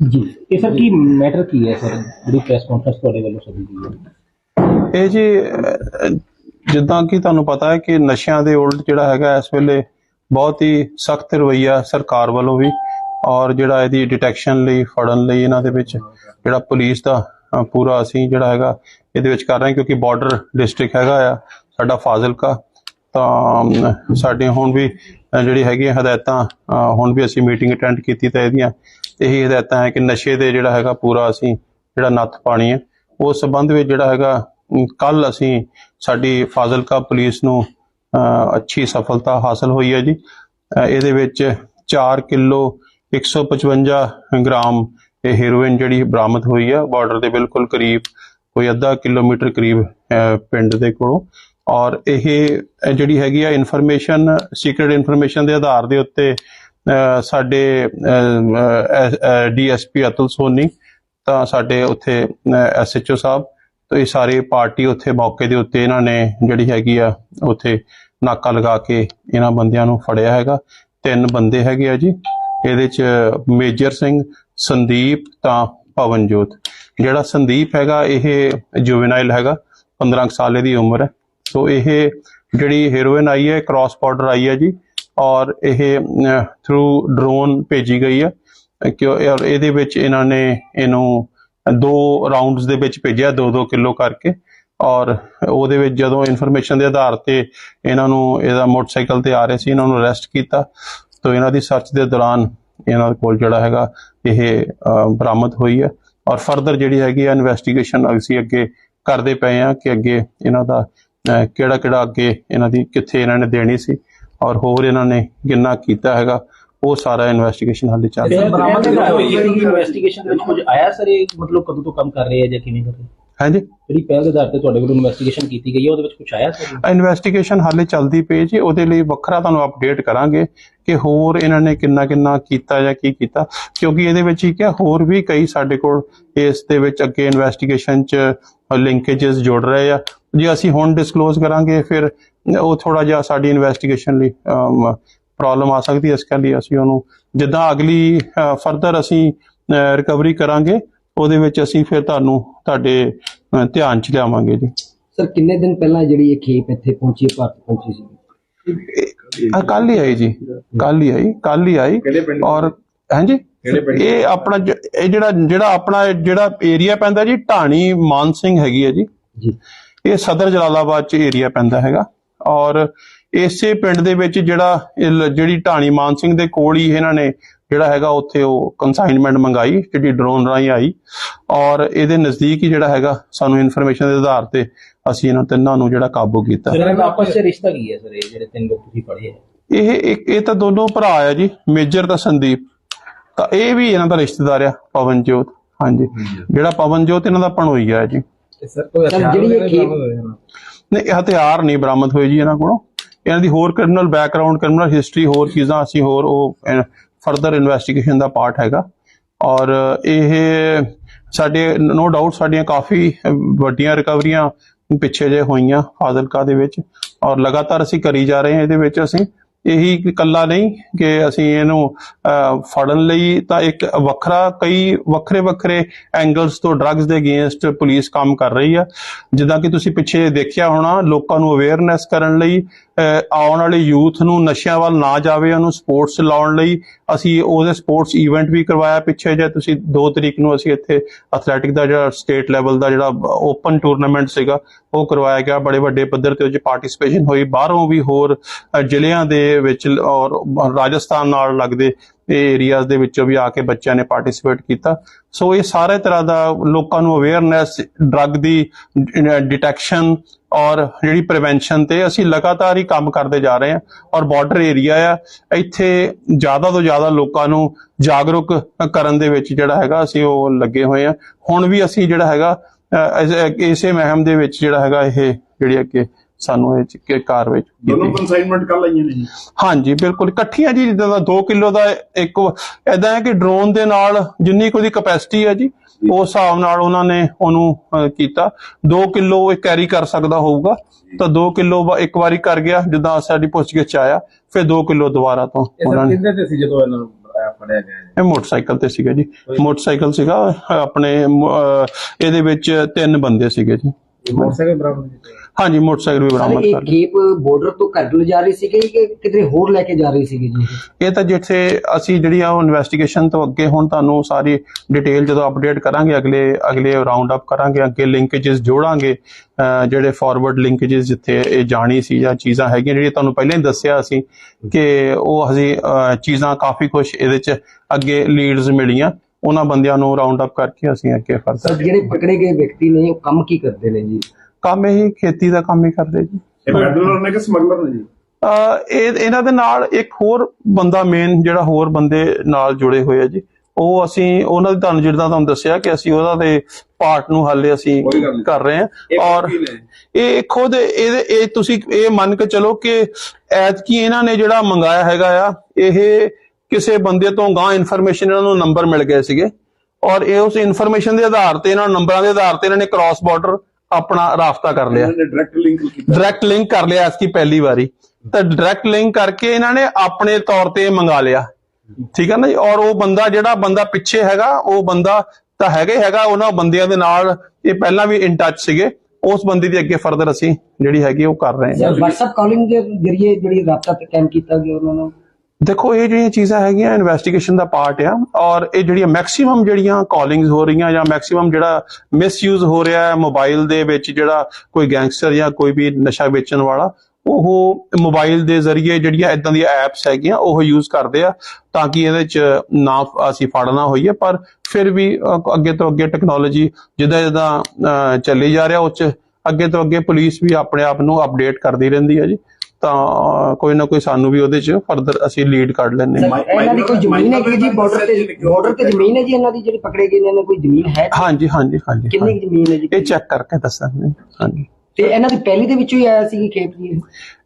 ਜੀ। ਇਹ ਸਰ ਕੀ ਮੈਟਰ ਕੀ ਹੈ ਸਰ? ਜਿਹੜੀ ਪ੍ਰੈਸ ਕਾਨਫਰੰਸ ਤੁਹਾਡੇ ਵੱਲੋਂ ਸੱਦੀ ਗਈ ਹੈ? ਇਹ ਜੀ ਜਿੱਦਾਂ ਕਿ ਤੁਹਾਨੂੰ ਪਤਾ ਹੈ ਕਿ ਨਸ਼ਿਆਂ ਦੇ ਉਲਟ ਜਿਹੜਾ ਹੈਗਾ ਇਸ ਵੇਲੇ ਬਹੁਤ ਹੀ ਸਖਤ ਰਵੱਈਆ ਸਰਕਾਰ ਵੱਲੋਂ ਵੀ ਔਰ ਜਿਹੜਾ ਇਹਦੀ ਡਿਟੈਕਸ਼ਨ ਲਈ, ਫੜਨ ਲਈ ਇਹਨਾਂ ਦੇ ਵਿੱਚ ਜਿਹੜਾ ਪੁਲਿਸ ਦਾ ਪੂਰਾ ਅਸੀਂ ਜਿਹੜਾ ਹੈਗਾ ਇਹਦੇ ਵਿੱਚ ਕਰ ਰਹੇ ਕਿਉਂਕਿ ਬਾਰਡਰ ਡਿਸਟ੍ਰਿਕਟ ਹੈਗਾ ਆ, ਸਾਡਾ ਫਾਜ਼ਿਲਕਾ। ਤਾਂ ਅਮ, ਸਾਡੇ ਹੁਣ ਵੀ ਜਿਹੜੀ ਹੈਗੀ ਹਦਾਇਤਾਂ ਹੁਣ ਵੀ ਅਸੀਂ ਮੀਟਿੰਗ ਅਟੈਂਡ ਕੀਤੀ ਤਾਂ ਇਹਦੀਆਂ ਇਹੀ ਹਦਾਇਤਾਂ ਹੈ ਕਿ ਨਸ਼ੇ ਦੇ ਜਿਹੜਾ ਹੈਗਾ ਪੂਰਾ ਅਸੀਂ ਜਿਹੜਾ ਨੱਥ ਪਾਣੀ ਹੈ ਉਸ ਸੰਬੰਧ ਵਿੱਚ ਜਿਹੜਾ ਹੈਗਾ ਕੱਲ ਅਸੀਂ ਸਾਡੀ ਫਾਜ਼ਿਲਕਾ ਪੁਲਿਸ ਨੂੰ ਅਹ, ਅੱਛੀ ਸਫਲਤਾ ਹਾਸਲ ਹੋਈ ਹੈ ਜੀ। ਇਹਦੇ ਵਿੱਚ 4 ਕਿਲੋ 155 ਗ੍ਰਾਮ ਇਹ ਹੀਰੋਇਨ ਜਿਹੜੀ ਬਰਾਮਦ ਹੋਈ ਹੈ ਬਾਰਡਰ ਦੇ ਬਿਲਕੁਲ ਕਰੀਬ ਕੋਈ ਅੱਧਾ ਕਿਲੋਮੀਟਰ ਕਰੀਬ ਅਹ, ਪਿੰਡ ਦੇ ਕੋਲੋਂ। ਔਰ ਇਹ ਜਿਹੜੀ ਹੈਗੀ ਆ ਇਨਫੋਰਮੇਸ਼ਨ ਸੀਕ੍ਰੀਟ ਇਨਫੋਰਮੇਸ਼ਨ ਦੇ ਆਧਾਰ ਦੇ ਉੱਤੇ ਅਹ, ਸਾਡੇ ਡੀਐਸਪੀ ਅਤੁਲ ਸੋਨੀ ਤਾਂ ਸਾਡੇ ਉੱਥੇ ਐਸਐਚਓ ਸਾਹਿਬ ਤੇ ਇਹ ਸਾਰੇ ਪਾਰਟੀ ਉੱਥੇ ਮੌਕੇ ਦੇ ਉੱਤੇ ਇਹਨਾਂ ਨੇ ਜਿਹੜੀ ਹੈਗੀ ਆ ਉੱਥੇ ਨਾਕਾ ਲਗਾ ਕੇ ਇਹਨਾਂ ਬੰਦਿਆਂ ਨੂੰ ਫੜਿਆ ਹੈਗਾ। ਤਿੰਨ ਬੰਦੇ ਹੈਗੇ ਆ ਜੀ। ਇਹਦੇ ਚ ਮੇਜਰ ਸਿੰਘ ਸੰਦੀਪ ਤਾਂ ਪਵਨਜੋਤ। ਜਿਹੜਾ ਸੰਦੀਪ ਹੈਗਾ ਇਹ ਜੁਵੈਨਾਈਲ ਹੈਗਾ 15 ਕੁ ਸਾਲ ਦੀ ਉਮਰ ਹੈ। ਸੋ ਇਹ ਜਿਹੜੀ ਹੈਰੋਇਨ ਆਈ ਹੈ ਕ੍ਰਾਸ ਬਾਰਡਰ ਆਈ ਹੈ ਜੀ, ਔਰ ਇਹ ਥਰੂ ਡਰੋਨ ਭੇਜੀ ਗਈ ਹੈ। ਕਿ ਔਰ ਇਹਦੇ ਵਿੱਚ ਇਹਨਾਂ ਨੇ ਇਹਨੂੰ ਦੋ ਰਾਉਂਡਸ ਦੇ ਵਿੱਚ ਭੇਜਿਆ 2-2 ਕਿਲੋ ਕਰਕੇ। ਔਰ ਉਹਦੇ ਵਿੱਚ ਜਦੋਂ ਇਨਫੋਰਮੇਸ਼ਨ ਦੇ ਆਧਾਰ ਤੇ ਇਹਨਾਂ ਨੂੰ ਇਹਦਾ ਮੋਟਰਸਾਈਕਲ ਤੇ ਆ ਰਹੇ ਸੀ, ਇਹਨਾਂ ਨੂੰ ਅਰੈਸਟ ਕੀਤਾ, ਤੋਂ ਇਹਨਾਂ ਦੀ ਸਰਚ ਦੇ ਦੌਰਾਨ ਇਹਨਾਂ ਕੋਲ ਜਿਹੜਾ ਹੈਗਾ ਇਹ ਬਰਾਮਦ ਹੋਈ ਹੈ। ਔਰ ਫਰਦਰ ਜਿਹੜੀ ਹੈਗੀ ਆ ਇਨਵੈਸਟੀਗੇਸ਼ਨ ਅਸੀਂ ਅੱਗੇ ਕਰਦੇ ਪਏ ਆ ਕਿ ਅੱਗੇ ਇਹਨਾਂ ਦਾ ਕਿਹੜਾ ਕਿਹੜਾ ਅੱਗੇ ਇਹਨਾਂ ਦੀ ਕਿੱਥੇ ਇਹਨਾਂ ਨੇ ਦੇਣੀ ਸੀ ਔਰ ਹੋਰ ਇਹਨਾਂ ਨੇ ਕਿੰਨਾ ਕੀਤਾ ਹੈਗਾ, ਉਹ ਸਾਰਾ ਇਨਵੈਸਟੀਗੇਸ਼ਨ ਹਾਲੇ ਚੱਲ ਰਿਹਾ। ਸਰ ਬਰਾਮਦ ਹੋਈ ਇਨਵੈਸਟੀਗੇਸ਼ਨ ਦੇ ਵਿੱਚ ਕੁਝ ਆਇਆ ਸਰ, ਇਹ ਮਤਲਬ ਕਦੋਂ ਤੋਂ ਕੰਮ ਕਰ ਰਹੇ ਹੈ ਜਾਂ ਕਿਵੇਂ ਕਰ ਰਹੇ ਹਾਂਜੀ। ਜਿਹੜੀ ਪਹਿਲ ਦੇ ਆਧਾਰ ਤੇ ਤੁਹਾਡੇ ਵੱਲੋਂ ਇਨਵੈਸਟੀਗੇਸ਼ਨ ਕੀਤੀ ਗਈ ਹੈ ਉਹਦੇ ਵਿੱਚ ਕੁਝ ਆਇਆ ਸਰ? ਇਨਵੈਸਟੀਗੇਸ਼ਨ ਹਾਲੇ ਚੱਲਦੀ ਪਈ ਜੀ। ਉਹਦੇ ਲਈ ਵੱਖਰਾ ਤੁਹਾਨੂੰ ਅਪਡੇਟ ਕਰਾਂਗੇ ਕਿ ਹੋਰ ਇਹਨਾਂ ਨੇ ਕਿੰਨਾ ਕਿੰਨਾ ਕੀਤਾ ਜਾਂ ਕੀ ਕੀਤਾ। ਕਿਉਂਕਿ ਇਹਦੇ ਵਿੱਚ ਹੀ ਕਿ ਹੋਰ ਵੀ ਕਈ ਸਾਡੇ ਕੋਲ ਇਸ ਦੇ ਵਿੱਚ ਅੱਗੇ ਇਨਵੈਸਟੀਗੇਸ਼ਨ ਚ ਲਿੰਕੇजेस ਜੁੜ ਰਹੇ ਆ। ਜੇ ਅਸੀਂ ਹੁਣ ਡਿਸਕਲੋਜ਼ ਕਰਾਂਗੇ ਫਿਰ ਉਹ ਥੋੜਾ ਜਿਹਾ ਸਾਡੀ ਇਨਵੈਸਟੀਗੇਸ਼ਨ ਲਈ ਪ੍ਰੋਬਲਮ ਆ ਸਕਦੀ ਹੈ। ਇਸ ਕਰਕੇ ਅਸੀਂ ਉਹਨੂੰ ਜਿੱਦਾਂ ਅਗਲੀ ਫਰਦਰ ਅਸੀਂ ਰਿਕਵਰੀ ਕਰਾਂਗੇ। ਉਹਦੇ ਵਿੱਚ ਅਸੀਂ ਫਿਰ ਤੁਹਾਨੂੰ ਤੁਹਾਡੇ ਧਿਆਨ ਚ ਲਿਆਵਾਂਗੇ ਜੀ। ਸਰ ਕਿੰਨੇ ਦਿਨ ਪਹਿਲਾਂ ਜਿਹੜੀ ਇਹ ਖੇਪ ਇੱਥੇ ਪਹੁੰਚੀ ਹੈ, ਭਾਰਤ ਪਹੁੰਚੀ ਸੀ? ਆ ਕੱਲ ਹੀ ਆਈ ਜੀ ਕੱਲ ਹੀ ਆਈ ਕੱਲ ਹੀ ਆਈ। ਔਰ ਹਾਂਜੀ ਇਹ ਆਪਣਾ ਇਹ ਜਿਹੜਾ ਜਿਹੜਾ ਆਪਣਾ ਜਿਹੜਾ ਏਰੀਆ ਪੈਂਦਾ ਜੀ ਢਾਣੀ ਮਾਨ ਸਿੰਘ ਹੈਗੀ ਹੈ ਜੀ। ਜੀ। ਇਹ ਸਦਰ ਜਲਾਲਾਬਾਦ ਚ ਏਰੀਆ ਪੈਂਦਾ ਹੈਗਾ। ਔਰ ਇਸੇ ਪਿੰਡ ਦੇ ਵਿੱਚ ਜਿਹੜਾ ਜਿਹੜੀ ਢਾਣੀ ਮਾਨ ਸਿੰਘ ਦੇ ਕੋਲ ਹੀ ਇਹਨਾਂ ਨੇ ਜਿਹੜਾ ਹੈਗਾ ਉੱਥੇ ਉਹ ਕੰਸਾਈਨਮੈਂਟ ਮੰਗਾਈ ਜਿਹੜੀ ਡਰੋਨ ਰਾਹੀਂ ਆਈ। ਔਰ ਇਹਦੇ ਨਜ਼ਦੀਕ ਹੀ ਜਿਹੜਾ ਹੈਗਾ ਸਾਨੂੰ ਇਨਫੋਰਮੇਸ਼ਨ ਦੇ ਆਧਾਰ ਤੇ ਅਸੀਂ ਇਹਨਾਂ ਤਿੰਨਾਂ ਨੂੰ ਜਿਹੜਾ ਕਾਬੂ ਕੀਤਾ। ਸਰ ਇਹਨਾਂ ਦਾ ਆਪਸ ਵਿੱਚ ਰਿਸ਼ਤਾ ਕੀ ਹੈ ਸਰ? ਇਹ ਜਿਹੜੇ ਤਿੰਨ ਲੋਕ ਤੁਸੀਂ ਪੜ੍ਹੇ ਇਹ ਇੱਕ ਇਹ ਤਾਂ ਦੋਨੋਂ ਭਰਾ ਆ ਜੀ ਮੇਜਰ ਤਾਂ ਸੰਦੀਪ। ਤਾਂ ਇਹ ਵੀ ਇਹਨਾਂ ਦਾ ਰਿਸ਼ਤੇਦਾਰ ਆ ਪਵਨਜੋਤ। ਹਾਂਜੀ। ਜਿਹੜਾ ਪਵਨਜੋਤ ਇਹਨਾਂ ਦਾ ਪਣੋਈ ਆ ਜੀ। ਸਰ ਕੋਈ ਨਹੀਂ ਹਥਿਆਰ ਨਹੀਂ ਬਰਾਮਦ ਹੋਏ ਜੀ ਇਹਨਾਂ ਕੋਲੋਂ। ਇਹਨਾਂ ਦੀ ਹੋਰ ਕ੍ਰਿਮੀਨਲ ਬੈਕਗ੍ਰਾਉਂਡ ਕ੍ਰਿਮੀਨਲ ਹਿਸਟਰੀ ਹੋਰ ਚੀਜ਼ਾਂ ਅਸੀਂ ਹੋਰ ਉਹ ਫਰਦਰ ਇਨਵੈਸਟੀਗੇਸ਼ਨ ਦਾ ਪਾਰਟ ਹੈਗਾ। ਔਰ ਇਹ ਸਾਡੇ ਨੋ ਡਾਊਟ ਸਾਡੀਆਂ ਕਾਫੀ ਵੱਡੀਆਂ ਰਿਕਵਰੀਆਂ ਪਿੱਛੇ ਜੇ ਹੋਈਆਂ ਫਾਜ਼ਿਲਕਾ ਦੇ ਵਿੱਚ। ਔਰ ਲਗਾਤਾਰ ਅਸੀਂ ਕਰੀ ਜਾ ਰਹੇ ਹਾਂ, ਇਹਦੇ ਵਿੱਚ ਅਸੀਂ ਇਹੀ ਇਕੱਲਾ ਨਹੀਂ ਕਿ ਅਸੀਂ ਇਹਨੂੰ ਫੜਨ ਲਈ ਤਾਂ ਇੱਕ ਵੱਖਰਾ, ਕਈ ਵੱਖਰੇ ਵੱਖਰੇ ਐਂਗਲਸ ਤੋਂ ਡਰੱਗਸ ਦੇ ਅਗੇਂਸਟ ਪੁਲਿਸ ਕੰਮ ਕਰ ਰਹੀ ਆ। ਜਿੱਦਾਂ ਕਿ ਤੁਸੀਂ ਪਿੱਛੇ ਦੇਖਿਆ ਹੋਣਾ, ਲੋਕਾਂ ਨੂੰ ਅਵੇਅਰਨੈਸ ਕਰਨ ਲਈ ਆਉਣ ਵਾਲੇ ਯੂਥ ਨੂੰ ਨਸ਼ਿਆਂ ਵੱਲ ਨਾ ਜਾਵੇ, ਉਹਨੂੰ ਸਪੋਰਟਸ ਲਾਉਣ ਲਈ ਅਸੀਂ ਉਹਦੇ ਸਪੋਰਟਸ ਇਵੈਂਟ ਵੀ ਕਰਵਾਇਆ ਪਿੱਛੇ ਜੇ ਤੁਸੀਂ 2 ਤਰੀਕ ਨੂੰ ਅਸੀਂ ਇੱਥੇ ਐਥਲੈਟਿਕ ਦਾ ਜਿਹੜਾ ਸਟੇਟ ਲੈਵਲ ਦਾ ਜਿਹੜਾ ਓਪਨ ਟੂਰਨਾਮੈਂਟ ਸੀਗਾ, ਉਹ ਕਰਵਾਇਆ ਗਿਆ। ਬੜੇ ਵੱਡੇ ਪੱਧਰ ਤੇ ਉਹ 'ਚ ਪਾਰਟਿਸਿਪੇਸ਼ਨ ਹੋਈ। ਬਾਹਰੋਂ ਵੀ ਹੋਰ ਜ਼ਿਲ੍ਹਿਆਂ ਦੇ ਵਿੱਚ ਔਰ ਰਾਜਸਥਾਨ ਨਾਲ ਲੱਗਦੇ ਇਹ ਏਰੀਆਜ਼ ਦੇ ਵਿੱਚੋਂ ਵੀ ਆ ਕੇ ਬੱਚਿਆਂ ਨੇ ਪਾਰਟਿਸਿਪੇਟ ਕੀਤਾ। ਸੋ ਇਹ ਸਾਰੇ ਤਰ੍ਹਾਂ ਦਾ ਲੋਕਾਂ ਨੂੰ ਅਵੇਅਰਨੈਸ ਡਰੱਗ ਦੀ ਡਿਟੈਕਸ਼ਨ ਔਰ ਜਿਹੜੀ ਪ੍ਰੀਵੈਂਸ਼ਨ ਤੇ ਅਸੀਂ ਲਗਾਤਾਰ ਹੀ ਕੰਮ ਕਰਦੇ ਜਾ ਰਹੇ ਹਾਂ ਔਰ ਬਾਰਡਰ ਏਰੀਆ ਆ। ਇੱਥੇ ਜ਼ਿਆਦਾ ਤੋਂ ਜ਼ਿਆਦਾ ਲੋਕਾਂ ਨੂੰ ਜਾਗਰੂਕ ਕਰਨ ਦੇ ਵਿੱਚ ਜਿਹੜਾ ਹੈਗਾ ਅਸੀਂ ਉਹ ਲੱਗੇ ਹੋਏ ਆ ਹੁਣ ਵੀ ਅਸੀਂ ਜਿਹੜਾ ਹੈਗਾ ਇਸੇ ਮਹਿਮ ਦੇ ਵਿੱਚ ਜਿਹੜਾ ਹੈਗਾ ਇਹ ਜਿਹੜੀ ਅੱਗੇ ਸਾਨੂੰ ਇਹ 'ਚ ਕਿ ਕਾਰਵਾਈ ਦੋਨੋਂ ਕਨਸਾਈਨਮੈਂਟ ਕਰ ਲਈਆਂ ਨੇ ਜੀ? ਹਾਂਜੀ ਬਿਲਕੁਲ। ਇਕੱਠੀਆਂ ਜੀ ਜਿੱਦਾਂ ਦਾ 2 ਕਿਲੋ ਦਾ ਇੱਕ ਐਦਾਂ ਹੈ ਕਿ ਡਰੋਨ ਦੇ ਨਾਲ ਜਿੰਨੀ ਕੁ ਉਹਦੀ ਕਪੈਸਿਟੀ ਹੈ ਜੀ ਉਸ ਹਿਸਾਬ ਨਾਲ ਉਹਨਾਂ ਨੇ ਉਹਨੂੰ ਕੀਤਾ। 2 ਕਿਲੋ ਇਹ ਕੈਰੀ ਕਰ ਸਕਦਾ ਹੋਊਗਾ। ਤਾਂ 2 ਕਿਲੋ ਇੱਕ ਵਾਰੀ ਕਰ ਗਿਆ ਜਿੱਦਾਂ ਸਾਡੀ ਪੁੱਛਗਿੱਛ 'ਚ ਆਇਆ ਫਿਰ 2 ਕਿਲੋ ਦੁਬਾਰਾ ਤੋਂ ਉਹਨਾਂ ਨੇ ਤੇ ਸੀ ਜਦੋਂ ਇਹਨਾਂ ਨੂੰ ਫੜਿਆ ਗਿਆ ਇਹ ਮੋਟਰਸਾਈਕਲ ਤੇ ਸੀਗਾ ਜੀ। ਮੋਟਰਸਾਈਕਲ ਸੀਗਾ ਆਪਣੇ ਇਹਦੇ ਵਿੱਚ ਤਿੰਨ ਬੰਦੇ ਸੀਗੇ ਜੀ। ਮੋਟਰਸਾਈਕਲ ਬਰਾਮਦ ਕੀਤਾ ਹਾਂਜੀ ਮੋਟਰਸਾਈਕਲ ਵੀ ਸਰ ਬਰਾਮਦ ਇਹ ਕਰ ਲਿਆ ਕੀਪ ਬਾਰਡਰ ਤੋਂ ਘਰ ਨੂੰ ਜਾ ਰਹੀ ਸੀ ਕਿ ਕਿਤੇ ਹੋਰ ਲੈ ਕੇ ਜਾ ਰਹੀ ਸੀ ਜੀ? ਇਹ ਤਾਂ ਜਿੱਥੇ ਅਸੀਂ ਜਿਹੜੀ ਆ ਉਹ ਇਨਵੈਸਟੀਗੇਸ਼ਨ ਤੋਂ ਅੱਗੇ ਹੁਣ ਤੁਹਾਨੂੰ ਸਾਰੀ ਡਿਟੇਲ ਜਦੋਂ ਅਪਡੇਟ ਕਰਾਂਗੇ ਅਗਲੇ ਅਗਲੇ ਰਾਉਂਡ ਅਪ ਕਰਾਂਗੇ ਅੱਗੇ ਲਿੰਕੇजेस ਜੋੜਾਂਗੇ ਜਿਹੜੇ ਫਾਰਵਰਡ ਲਿੰਕੇजेस ਜਿੱਥੇ ਇਹ ਜਾਣੀ ਸੀ ਜਾਂ ਚੀਜ਼ਾਂ ਹੈਗੀਆਂ ਜਿਹੜੀਆਂ ਤੁਹਾਨੂੰ ਪਹਿਲਾਂ ਹੀ ਦੱਸਿਆ ਅਸੀਂ ਕਿ ਉਹ ਅਸੀਂ ਚੀਜ਼ਾਂ ਕਾਫੀ ਕੁਝ ਇਹਦੇ ਚ ਅੱਗੇ ਲੀਡਸ ਮਿਲੀਆਂ। ਉਹਨਾਂ ਬੰਦਿਆਂ ਨੂੰ ਰਾਉਂਡ ਅਪ ਕਰਕੇ ਅਸੀਂ ਅੱਗੇ ਫਰਦਰ ਜਿਹੜੇ ਪਕੜੇ ਗਏ ਵਿਅਕਤੀ ਨੇ ਉਹ ਕੰਮ ਕੀ ਕਰਦੇ ਨੇ ਜੀ? ਕੰਮ ਇਹੀ ਖੇਤੀ ਦਾ ਕੰਮ ਹੀ ਕਰਦੇ ਜੀ। ਇਹ ਪੈਡਲਰ ਨੇ ਕਿ ਸਮਗਲਰ ਨੇ ਜੀ? ਅਹ ਇਹ ਇਹਨਾਂ ਦੇ ਨਾਲ ਇੱਕ ਹੋਰ ਬੰਦਾ ਮੇਨ ਜਿਹੜਾ ਹੋਰ ਬੰਦੇ ਨਾਲ ਜੁੜੇ ਹੋਏ ਆ ਜੀ। ਉਹ ਅਸੀਂ ਉਹਨਾਂ ਦੀ ਤੁਹਾਨੂੰ ਜਿੱਦਾਂ ਤੁਹਾਨੂੰ ਦੱਸਿਆ ਕਿ ਅਸੀਂ ਉਹਦਾ ਦੇ ਪਾਰਟ ਨੂੰ ਹਾਲੇ ਅਸੀਂ ਕੋਈ ਗੱਲ ਨਹੀਂ। ਕਰ ਰਹੇ ਹਾਂ। ਔਰ ਵਕੀਲ ਹੈ। ਇਹ ਖੁਦ ਇਹਦੇ ਇਹ ਤੁਸੀਂ ਇਹ ਮੰਨ ਕੇ ਚਲੋ ਕਿ ਐਤਕੀ ਇਹਨਾਂ ਨੇ ਜਿਹੜਾ ਮੰਗਾਇਆ ਹੈਗਾ ਆ ਇਹ ਕਿਸੇ ਬੰਦੇ ਤੋਂ ਗਾਂ ਇਨਫੋਰਮੇਸ਼ਨ ਇਹਨਾਂ ਨੂੰ ਨੰਬਰ ਮਿਲ ਗਏ ਸੀਗੇ। ਔਰ ਇਹ ਉਸ ਇਨਫੋਰਮੇਸ਼ਨ ਦੇ ਆਧਾਰ ਤੇ ਇਹਨਾਂ ਨੰਬਰਾਂ ਦੇ ਆਧਾਰ ਤੇ ਇਹਨਾਂ ਨੇ ਕ੍ਰਾਸ ਬਾਰਡਰ ਆਪਣਾ ਰਾਫਤਾ ਕਰ ਲਿਆ। ਇਹਨਾਂ ਨੇ ਡਾਇਰੈਕਟ ਲਿੰਕ ਕੀਤਾ। ਡਾਇਰੈਕਟ ਲਿੰਕ ਕਰ ਲਿਆ ਐਸਕੀ ਪਹਿਲੀ ਵਾਰੀ। ਤਾਂ ਡਾਇਰੈਕਟ ਲਿੰਕ ਕਰਕੇ ਇਹਨਾਂ ਨੇ ਆਪਣੇ ਤੌਰ ਤੇ ਮੰਗਾ ਲਿਆ। ਠੀਕ ਹੈ ਨਾ ਜੀ? ਔਰ ਉਹ ਬੰਦਾ ਜਿਹੜਾ ਬੰਦਾ ਪਿੱਛੇ ਹੈਗਾ ਉਹ ਬੰਦਾ ਤਾਂ ਹੈਗਾ ਹੀ ਹੈਗਾ। ਉਹਨਾਂ ਬੰਦਿਆਂ ਦੇ ਨਾਲ ਇਹ ਪਹਿਲਾਂ ਵੀ ਇਨ ਟੱਚ ਸੀਗੇ। ਉਸ ਬੰਦੇ ਦੀ ਅੱਗੇ ਫਰਦਰ ਅਸੀਂ ਜਿਹੜੀ ਹੈਗੀ ਉਹ ਕਰ ਰਹੇ ਹਾਂ। WhatsApp ਕਾਲਿੰਗ ਦੇ ਜਰੀਏ ਜਿਹੜੀ ਰਾਬਤਾ ਤੇ ਕਾਇਮ ਕੀਤਾ ਗਿਆ ਉਹਨਾਂ ਨੂੰ। ਦੇਖੋ, ਇਹ ਜਿਹੜੀਆਂ ਚੀਜ਼ਾਂ ਹੈਗੀਆਂ ਇਨਵੈਸਟੀਗੇਸ਼ਨ ਦਾ ਪਾਰਟ ਆ, ਔਰ ਇਹ ਜਿਹੜੀਆਂ ਮੈਕਸਿਮਮ ਜਿਹੜੀਆਂ ਕਾਲਿੰਗਸ ਹੋ ਰਹੀਆਂ ਜਾਂ ਮੈਕਸਿਮਮ ਜਿਹੜਾ ਮਿਸਯੂਜ਼ ਹੋ ਰਿਹਾ ਹੈ ਮੋਬਾਈਲ ਦੇ ਵਿੱਚ ਜਿਹੜਾ ਕੋਈ ਗੈਂਗਸਟਰ ਜਾਂ ਕੋਈ ਵੀ ਨਸ਼ਾ ਵੇਚਣ ਵਾਲਾ, ਉਹ ਮੋਬਾਈਲ ਦੇ ਜ਼ਰੀਏ ਜਿਹੜੀਆਂ ਇਦਾਂ ਦੀਆਂ ਐਪਸ ਹੈਗੀਆਂ, ਉਹ ਯੂਜ਼ ਕਰਦੇ ਆ, ਤਾਂ ਕਿ ਇਹਦੇ ਚ ਨਾ ਅਸੀਂ ਫੜਨਾ ਹੋਈਏ, ਪਰ ਫਿਰ ਵੀ ਅੱਗੇ ਤੋਂ ਅੱਗੇ ਟੈਕਨੋਲੋਜੀ ਜਿੱਦਾਂ ਜਿੱਦਾਂ ਚੱਲੀ ਜਾ ਰਿਹਾ, ਉਹ ਚ ਅੱਗੇ ਤੋਂ ਅੱਗੇ ਪੁਲਿਸ ਵੀ ਆਪਣੇ ਆਪ ਨੂੰ ਅਪਡੇਟ ਕਰਦੀ ਰਹਿੰਦੀ ਹੈ ਜੀ। ਤਾਂ ਕੋਈ ਨਾ ਕੋਈ ਸਾਨੂੰ ਵੀ ਉਹਦੇ ਚ ਫਰਦਰ ਅਸੀਂ ਲੀਡ ਕੱਢ ਲੈਂਦੇ ਹਾਂ। ਸਰ ਇਹਨਾਂ ਦੀ ਕੋਈ ਜ਼ਮੀਨ ਹੈ ਕਿ ਜੀ? ਬਾਰਡਰ ਤੇ ਬਾਰਡਰ ਤੇ ਜ਼ਮੀਨ ਹੈ ਜੀ ਇਹਨਾਂ ਦੀ ਜਿਹੜੀ ਪਕੜੇ ਗਏ ਨੇ? ਕੋਈ ਜ਼ਮੀਨ ਹੈ? ਹਾਂਜੀ ਹਾਂਜੀ ਹਾਂਜੀ ਕਿੰਨੀ ਕੁ ਜ਼ਮੀਨ ਹੈ ਜੀ? ਇਹ ਚੈੱਕ ਕਰਕੇ ਦੱਸਾਂਗੇ ਹਾਂਜੀ। ਤੇ ਇਹਨਾਂ ਦੀ ਪਹਿਲੀ ਦੇ ਵਿੱਚੋਂ ਹੀ ਆਇਆ ਸੀ ਖੇਪ ਜੀ? ਇਹ?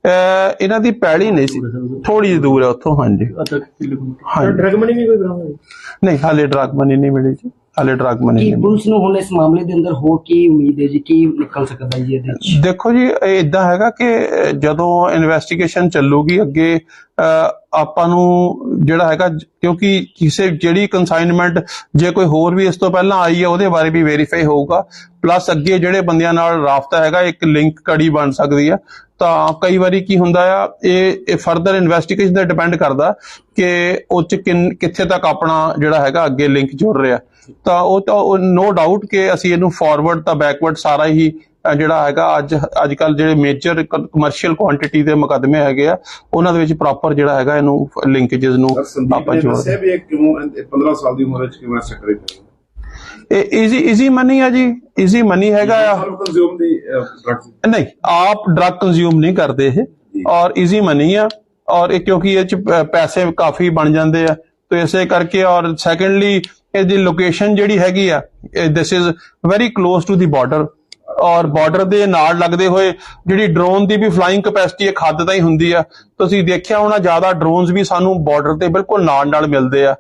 ਅਹ ਇਹਨਾਂ ਦੀ ਪੈਲੀ ਨਹੀਂ ਸੀ। ਥੋੜੀ ਜਿਹੀ ਦੂਰ ਹੈ ਉੱਥੋਂ ਹਾਂਜੀ। ਹਾਂਜੀ। ਡਰਗ ਮਨੀ ਵੀ ਕੋਈ ਬਰਾਮਦ ਨਹੀਂ ਹਾਲੇ ਡਰਗ ਮਨੀ ਨਹੀਂ ਮਿਲੀ ਜੀ। ਹਾਲੇ ਡਰਗ ਮਨੀ ਕੀ ਨਹੀਂ ਪੁਲਿਸ ਨੂੰ ਹੁਣ ਇਸ ਮਾਮਲੇ ਦੇ ਅੰਦਰ ਹੋਰ ਕੀ ਉਮੀਦ ਹੈ ਜੀ? ਕੀ ਨਿਕਲ ਸਕਦਾ ਜੀ ਇਹਦੇ ਵਿੱਚ? ਦੇਖੋ ਜੀ ਇਹ ਇਦਾਂ ਹੈਗਾ ਕਿ ਜਦੋਂ ਇਨਵੈਸਟੀਗੇਸ਼ਨ ਚੱਲੂਗੀ ਅੱਗੇ ਆਪਾਂ ਨੂੰ ਜਿਹੜਾ ਹੈਗਾ ਜ- ਕਿਉਂਕਿ ਕਿਸੇ ਜਿਹੜੀ ਕਨਸਾਈਨਮੈਂਟ ਜੇ ਕੋਈ ਹੋਰ ਵੀ ਇਸ ਤੋਂ ਪਹਿਲਾਂ ਆਈ ਹੈ ਉਹਦੇ ਬਾਰੇ ਵੀ ਵੈਰੀਫਾਈ ਹੋਊਗਾ। ਪਲੱਸ ਅੱਗੇ ਜਿਹੜੇ ਬੰਦਿਆਂ ਨਾਲ ਰਾਫਤਾ ਹੈਗਾ ਇੱਕ ਲਿੰਕ ਕੜੀ ਬਣ ਸਕਦੀ ਹੈ ਤਾਂ ਕਈ ਵਾਰੀ ਕੀ ਹੁੰਦਾ ਆ ਇਹ ਇਹ ਫਰਦਰ ਇਨਵੈਸਟੀਗੇਸ਼ਨ ਤੇ ਡਿਪੈਂਡ ਕਰਦਾ ਕਿ ਉਹ ਚ ਕਿੱਥੇ ਤੱਕ ਆਪਣਾ ਜਿਹੜਾ ਹੈਗਾ ਅੱਗੇ ਲਿੰਕ ਜੁੜ ਰਿਹਾ। ਤਾਂ ਉਹ ਤਾਂ ਨੋ ਡਾਊਟ ਕਿ ਅਸੀਂ ਇਹਨੂੰ ਫਾਰਵਰਡ ਤਾਂ ਬੈਕਵਰਡ ਸਾਰਾ ਹੀ ਜਿਹੜਾ ਹੈਗਾ ਅੱਜ ਅੱਜ ਕੱਲ ਜਿਹੜੇ ਮੇਜਰ ਕਮਰਸ਼ੀਅਲ ਕੁਆਂਟੀਟੀ ਦੇ ਮੁਕੱਦਮੇ ਹੈਗੇ ਆ ਉਹਨਾਂ ਦੇ ਵਿੱਚ ਪ੍ਰੋਪਰ ਜਿਹੜਾ ਹੈਗਾ ਇਹਨੂੰ ਲਿੰਕੇजेस ਨੂੰ ਆਪਾਂ ਨੇ ਜੋੜ ਦੱਸਿਆ ਵੀ ਕਿਉਂ ਇਹ 15 ਸਾਲ ਦੀ ਉਮਰ ਵਿੱਚ ਕਿਵੇਂ ਸਕਰੇ ਪਏ ਇਹ ਈਜ਼ੀ ਈਜ਼ੀ ਮਨੀ ਆ ਜੀ ਈਜ਼ੀ ਮਨੀ ਹੈਗਾ ਆ। ਕੰਜ਼ਿਊਮ ਦੀ ਡਰੱਗਸ ਨਹੀਂ ਆਪ ਡਰਗ ਕੰਜ਼ਿਊਮ ਨਹੀਂ ਕਰਦੇ ਇਹ ਔਰ ਈਜ਼ੀ ਮਨੀ ਆ ਔਰ ਇਹ ਕਿਉਂਕਿ ਇਹ ਚ ਪੈਸੇ ਕਾਫੀ ਬਣ ਜਾਂਦੇ ਆ। ਤੇ ਇਸੇ ਕਰਕੇ ਔਰ ਸੈਕੰਡਲੀ ਇਹਦੀ ਲੋਕੇਸ਼ਨ ਜਿਹੜੀ ਹੈਗੀ ਆ this is very close to the border ਔਰ ਬਾਰਡਰ ਦੇ ਨਾਲ ਲੱਗਦੇ ਹੋਏ ਜਿਹੜੀ ਡਰੋਨ ਦੀ ਵੀ ਫਲਾਈਂਗ ਕਪੈਸਿਟੀ ਇੱਕ ਹੱਦ ਤਾਈਂ ਹੁੰਦੀ ਆ। ਤੁਸੀਂ ਦੇਖਿਆ ਹੋਣਾ, ਜ਼ਿਆਦਾ ਡਰੋਨਸ ਵੀ ਸਾਨੂੰ ਬਾਰਡਰ ਤੇ ਬਿਲਕੁਲ ਨਾਲ ਨਾਲ ਮਿਲਦੇ ਆ।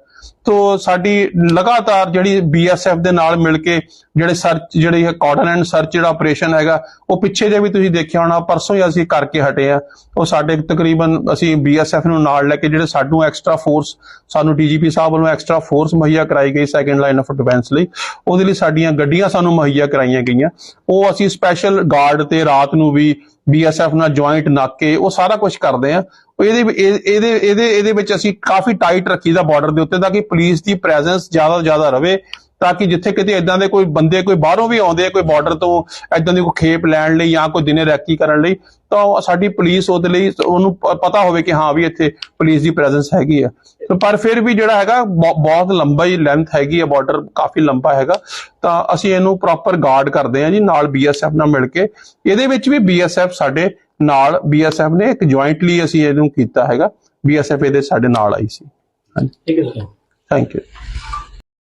ਤੋ ਸਾਡੀ ਲਗਾਤਾਰ ਜਿਹੜੀ ਬੀਐਸਐਫ ਦੇ ਨਾਲ ਮਿਲ ਕੇ ਜਿਹੜੇ ਸਰਚ ਜਿਹੜੀ ਹੈ ਕੋਆਰਡੀਨੇਟ ਸਰਚ ਜਿਹੜਾ ਆਪਰੇਸ਼ਨ ਹੈਗਾ, ਉਹ ਪਿੱਛੇ ਜੇ ਵੀ ਤੁਸੀਂ ਦੇਖਿਆ ਹੋਣਾ, ਪਰਸੋਂ ਹੀ ਅਸੀਂ ਕਰਕੇ ਹਟੇ ਆ। ਉਹ ਸਾਡੇ ਤਕਰੀਬਨ ਅਸੀਂ ਬੀਐਸਐਫ ਨੂੰ ਨਾਲ ਲੈ ਕੇ ਜਿਹੜੇ ਸਾਨੂੰ ਐਕਸਟਰਾ ਫੋਰਸ ਸਾਨੂੰ ਡੀਜੀਪੀ ਸਾਹਿਬ ਵੱਲੋਂ ਐਕਸਟਰਾ ਫੋਰਸ ਮੁਹੱਈਆ ਕਰਾਈ ਗਈ ਸੈਕੰਡ ਲਾਈਨ ਆਫ ਡਿਫੈਂਸ ਲਈ। ਉਹਦੇ ਲਈ ਸਾਡੀਆਂ ਗੱਡੀਆਂ ਸਾਨੂੰ ਮੁਹੱਈਆ ਕਰਾਈਆਂ ਗਈਆਂ। ਉਹ ਅਸੀਂ ਸਪੈਸ਼ਲ ਗਾਰਡ ਤੇ ਰਾਤ ਨੂੰ ਵੀ ਬੀਐਸਐਫ ਨਾਲ ਜੁਆਇੰਟ ਨਾਕੇ, ਉਹ ਸਾਰਾ ਕੁਝ ਕਰਦੇ ਆ। ਇਹਦੇ ਇਹਦੇ ਇਹਦੇ ਇਹਦੇ ਵਿੱਚ ਅਸੀਂ ਕਾਫੀ ਟਾਈਟ ਰੱਖੀਦਾ ਬਾਰਡਰ ਦੇ ਉੱਤੇ ਤਾਂ ਕਿ ਪੁਲਿਸ ਦੀ ਪ੍ਰੈਜ਼ੈਂਸ ਜ਼ਿਆਦਾ ਤੋਂ ਜ਼ਿਆਦਾ ਰਵੇ ਤਾਂ ਕਿ ਜਿੱਥੇ ਕਿਤੇ ਇਦਾਂ ਦੇ ਕੋਈ ਬੰਦੇ ਕੋਈ ਬਾਹਰੋਂ ਵੀ ਆਉਂਦੇ ਆ ਕੋਈ ਬਾਰਡਰ ਤੋਂ ਇਦਾਂ ਦੀ ਕੋਈ ਖੇਪ ਲੈਣ ਲਈ ਜਾਂ ਕੋਈ ਦਿਨੇ ਰੈਕੀ ਕਰਨ ਲਈ ਤਾਂ ਸਾਡੀ ਪੁਲਿਸ ਉਹਦੇ ਲਈ ਉਹਨੂੰ ਪਤਾ ਹੋਵੇ ਕਿ ਹਾਂ ਵੀ ਇੱਥੇ ਪੁਲਿਸ ਦੀ ਪ੍ਰੈਜ਼ੈਂਸ ਹੈਗੀ ਆ। ਪਰ ਫਿਰ ਵੀ ਜਿਹੜਾ ਹੈਗਾ ਬਹੁ- ਬਹੁਤ ਲੰਬਾ ਹੀ ਲੈਂਥ ਹੈਗੀ ਆ ਬਾਰਡਰ ਕਾਫੀ ਲੰਬਾ ਹੈਗਾ। ਤਾਂ ਅਸੀਂ ਇਹਨੂੰ ਪ੍ਰੋਪਰ ਗਾਰਡ ਕਰਦੇ ਆ ਜੀ ਨਾਲ ਬੀਐਸਐਫ ਨਾਲ ਮਿਲ ਕੇ। ਇਹਦੇ ਵਿੱਚ ਵੀ ਬੀਐਸਐਫ ਸਾਡੇ ਨਾਲ ਬੀਐਸਐਫ ਨੇ ਇੱਕ ਜੁਆਇੰਟਲੀ ਅਸੀਂ ਇਹਨੂੰ ਕੀਤਾ ਹੈਗਾ। ਬੀਐਸਐਫ ਇਹਦੇ ਸਾਡੇ ਨਾਲ ਆਈ ਸੀ। ਹਾਂਜੀ। ਠੀਕ ਹੈ sir. Thank you